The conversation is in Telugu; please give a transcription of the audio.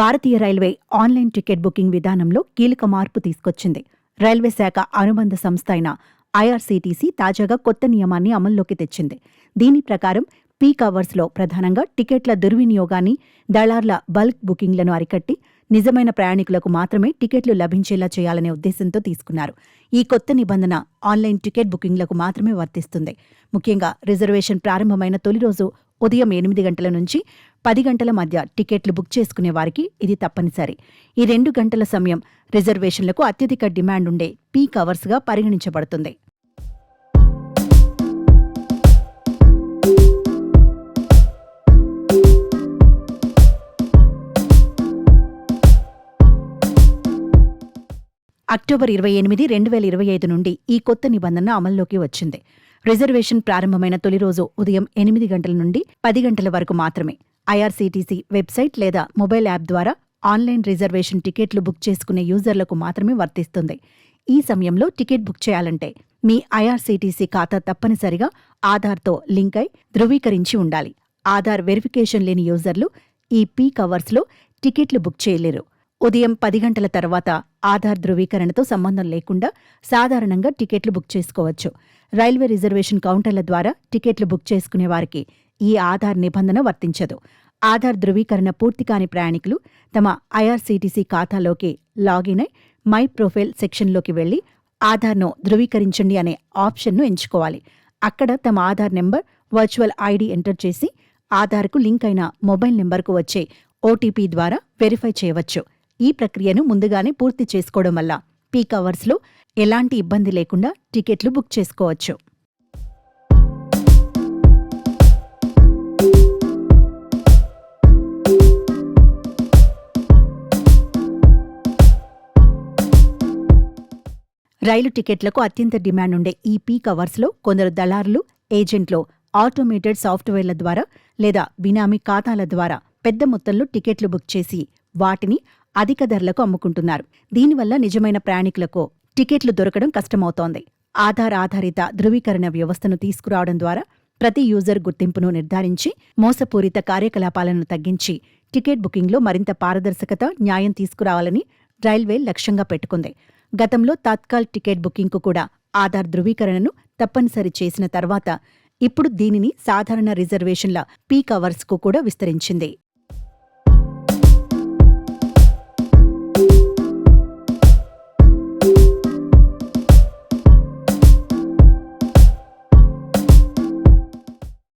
భారతీయ రైల్వే ఆన్లైన్ టికెట్ బుకింగ్ విధానంలో కీలక మార్పు తీసుకొచ్చింది. రైల్వే శాఖ అనుబంధ సంస్థ అయిన ఐఆర్సీటీసీ తాజాగా కొత్త నియమాన్ని అమల్లోకి తెచ్చింది. దీని ప్రకారం పీక్ అవర్స్లో ప్రధానంగా టికెట్ల దుర్వినియోగాన్ని దళార్ల బల్క్ బుకింగ్లను అరికట్టి నిజమైన ప్రయాణికులకు మాత్రమే టికెట్లు లభించేలా చేయాలనే ఉద్దేశంతో తీసుకున్నారు. ఈ కొత్త నిబంధన ఆన్లైన్ టికెట్ బుకింగ్లకు మాత్రమే వర్తిస్తుంది. ముఖ్యంగా రిజర్వేషన్ ప్రారంభమైన తొలి రోజు ఉదయం ఎనిమిది గంటల నుంచి పది గంటల మధ్య టికెట్లు బుక్ చేసుకునే వారికి ఇది తప్పనిసరి. ఈ రెండు గంటల సమయం రిజర్వేషన్లకు అత్యధిక డిమాండ్ ఉండే పీక్ అవర్స్గా పరిగణించబడుతుంది. అక్టోబర్ ఇరవై ఎనిమిది రెండు వేల ఇరవై ఐదు నుండి ఈ కొత్త నిబంధన అమల్లోకి వచ్చింది. రిజర్వేషన్ ప్రారంభమైన తొలి రోజు ఉదయం ఎనిమిది గంటల నుండి పది గంటల వరకు మాత్రమే. ఐఆర్సీటీసీ వెబ్సైట్ లేదా మొబైల్ యాప్ ద్వారా ఆన్లైన్ రిజర్వేషన్ టికెట్లు బుక్ చేసుకునే యూజర్లకు మాత్రమే వర్తిస్తుంది. ఈ సమయంలో టికెట్ బుక్ చేయాలంటే మీ ఐఆర్సీటీసీ ఖాతా తప్పనిసరిగా ఆధార్తో లింక్ అయి ధృవీకరించి ఉండాలి. ఆధార్ వెరిఫికేషన్ లేని యూజర్లు ఈ పీక్ అవర్స్లో టికెట్లు బుక్ చేయలేరు. ఉదయం పది గంటల తర్వాత ఆధార్ ధృవీకరణతో సంబంధం లేకుండా సాధారణంగా టికెట్లు బుక్ చేసుకోవచ్చు. రైల్వే రిజర్వేషన్ కౌంటర్ల ద్వారా టికెట్లు బుక్ చేసుకునే వారికి ఈ ఆధార్ నిబంధన వర్తించదు. ఆధార్ ధృవీకరణ పూర్తి కాని ప్రయాణికులు తమ ఐఆర్సీటీసీ ఖాతాలోకి లాగిన్ అయి మై ప్రొఫైల్ సెక్షన్లోకి వెళ్ళి ఆధార్ను ధృవీకరించండి అనే ఆప్షన్ను ఎంచుకోవాలి. అక్కడ తమ Aadhaar number virtual ID enter చేసి ఆధార్కు లింక్ అయిన మొబైల్ నెంబర్కు వచ్చే ఓటీపీ ద్వారా వెరిఫై చేయవచ్చు. ఈ ప్రక్రియను ముందుగానే పూర్తి చేసుకోవడం వల్ల పీక్ అవర్స్లో ఎలాంటి ఇబ్బంది లేకుండా టికెట్లు బుక్ చేసుకోవచ్చు. రైలు టికెట్లకు అత్యంత డిమాండ్ ఉండే ఈ పీక్ అవర్స్లో కొందరు దళారులు ఏజెంట్లు ఆటోమేటెడ్ సాఫ్ట్వేర్ల ద్వారా లేదా బినామీ ఖాతాల ద్వారా పెద్ద మొత్తంలో టికెట్లు బుక్ చేసి వాటిని అధిక ధరలకు అమ్ముకుంటున్నారు. దీనివల్ల నిజమైన ప్రయాణికులకు టికెట్లు దొరకడం కష్టమవుతోంది. ఆధార్ ఆధారిత ధృవీకరణ వ్యవస్థను తీసుకురావడం ద్వారా ప్రతి యూజర్ గుర్తింపును నిర్ధారించి మోసపూరిత కార్యకలాపాలను తగ్గించి టికెట్ బుకింగ్లో మరింత పారదర్శకత న్యాయం తీసుకురావాలని రైల్వే లక్ష్యంగా పెట్టుకుంది. గతంలో తాత్కాల్ టికెట్ బుకింగ్కు కూడా ఆధార్ ధృవీకరణను తప్పనిసరి చేసిన తర్వాత ఇప్పుడు దీనిని సాధారణ రిజర్వేషన్ల పీక్ అవర్స్కు కూడా విస్తరించింది.